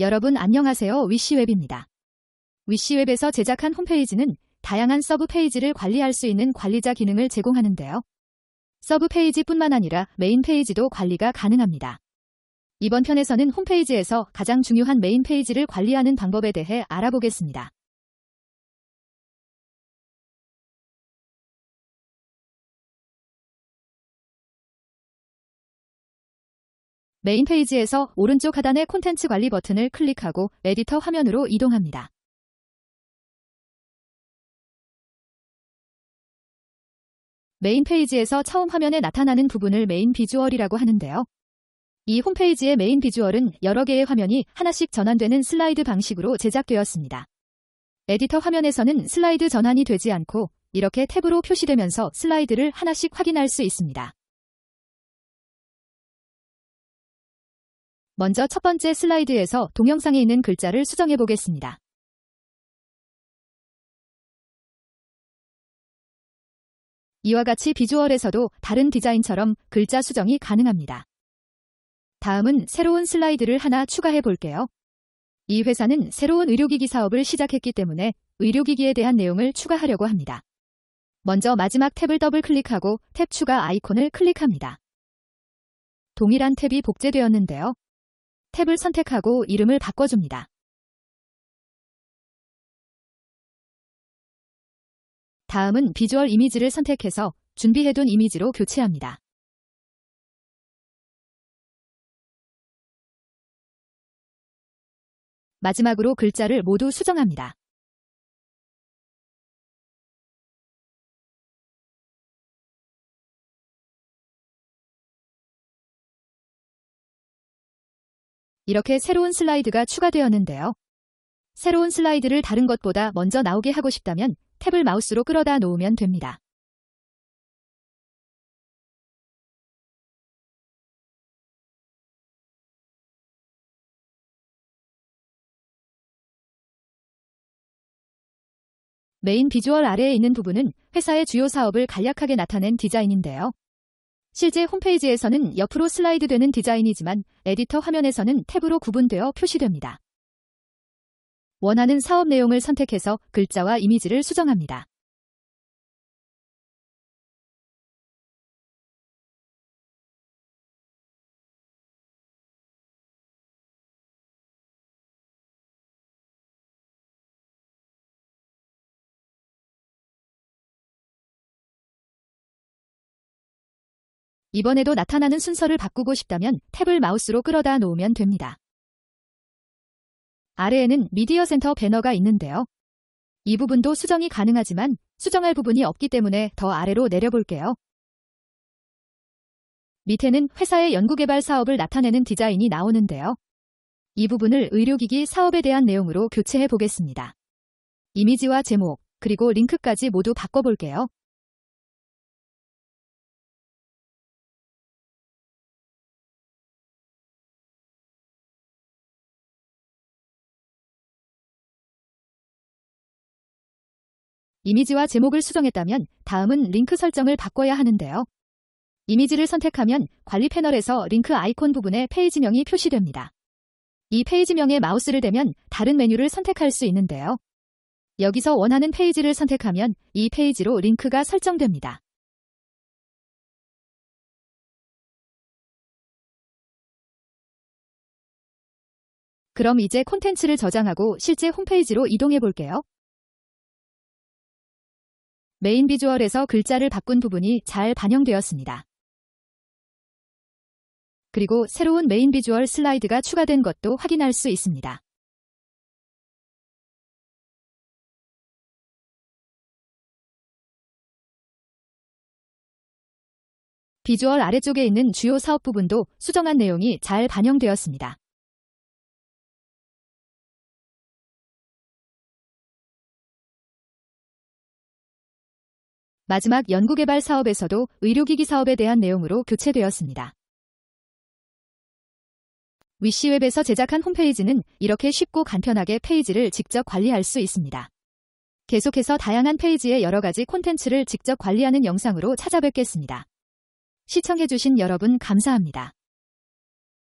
여러분 안녕하세요. 위시웹입니다. 위시웹에서 제작한 홈페이지는 다양한 서브 페이지를 관리할 수 있는 관리자 기능을 제공하는데요. 서브 페이지뿐만 아니라 메인 페이지도 관리가 가능합니다. 이번 편에서는 홈페이지에서 가장 중요한 메인 페이지를 관리하는 방법에 대해 알아보겠습니다. 메인 페이지에서 오른쪽 하단의 콘텐츠 관리 버튼을 클릭하고 에디터 화면으로 이동합니다. 메인 페이지에서 처음 화면에 나타나는 부분을 메인 비주얼이라고 하는데요. 이 홈페이지의 메인 비주얼은 여러 개의 화면이 하나씩 전환되는 슬라이드 방식으로 제작되었습니다. 에디터 화면에서는 슬라이드 전환이 되지 않고 이렇게 탭으로 표시되면서 슬라이드를 하나씩 확인할 수 있습니다. 먼저 첫 번째 슬라이드에서 동영상에 있는 글자를 수정해 보겠습니다. 이와 같이 비주얼에서도 다른 디자인처럼 글자 수정이 가능합니다. 다음은 새로운 슬라이드를 하나 추가해 볼게요. 이 회사는 새로운 의료기기 사업을 시작했기 때문에 의료기기에 대한 내용을 추가하려고 합니다. 먼저 마지막 탭을 더블 클릭하고 탭 추가 아이콘을 클릭합니다. 동일한 탭이 복제되었는데요. 탭을 선택하고 이름을 바꿔줍니다. 다음은 비주얼 이미지를 선택해서 준비해둔 이미지로 교체합니다. 마지막으로 글자를 모두 수정합니다. 이렇게 새로운 슬라이드가 추가되었는데요. 새로운 슬라이드를 다른 것보다 먼저 나오게 하고 싶다면 탭을 마우스로 끌어다 놓으면 됩니다. 메인 비주얼 아래에 있는 부분은 회사의 주요 사업을 간략하게 나타낸 디자인인데요. 실제 홈페이지에서는 옆으로 슬라이드 되는 디자인이지만 에디터 화면에서는 탭으로 구분되어 표시됩니다. 원하는 사업 내용을 선택해서 글자와 이미지를 수정합니다. 이번에도 나타나는 순서를 바꾸고 싶다면 탭을 마우스로 끌어다 놓으면 됩니다. 아래에는 미디어 센터 배너가 있는데요. 이 부분도 수정이 가능하지만 수정할 부분이 없기 때문에 더 아래로 내려볼게요. 밑에는 회사의 연구개발 사업을 나타내는 디자인이 나오는데요. 이 부분을 의료기기 사업에 대한 내용으로 교체해 보겠습니다. 이미지와 제목, 그리고 링크까지 모두 바꿔볼게요. 이미지와 제목을 수정했다면 다음은 링크 설정을 바꿔야 하는데요. 이미지를 선택하면 관리 패널에서 링크 아이콘 부분에 페이지명이 표시됩니다. 이 페이지명에 마우스를 대면 다른 메뉴를 선택할 수 있는데요. 여기서 원하는 페이지를 선택하면 이 페이지로 링크가 설정됩니다. 그럼 이제 콘텐츠를 저장하고 실제 홈페이지로 이동해 볼게요. 메인 비주얼에서 글자를 바꾼 부분이 잘 반영되었습니다. 그리고 새로운 메인 비주얼 슬라이드가 추가된 것도 확인할 수 있습니다. 비주얼 아래쪽에 있는 주요 사업 부분도 수정한 내용이 잘 반영되었습니다. 마지막 연구개발 사업에서도 의료기기 사업에 대한 내용으로 교체되었습니다. 위시웹에서 제작한 홈페이지는 이렇게 쉽고 간편하게 페이지를 직접 관리할 수 있습니다. 계속해서 다양한 페이지의 여러 가지 콘텐츠를 직접 관리하는 영상으로 찾아뵙겠습니다. 시청해주신 여러분 감사합니다.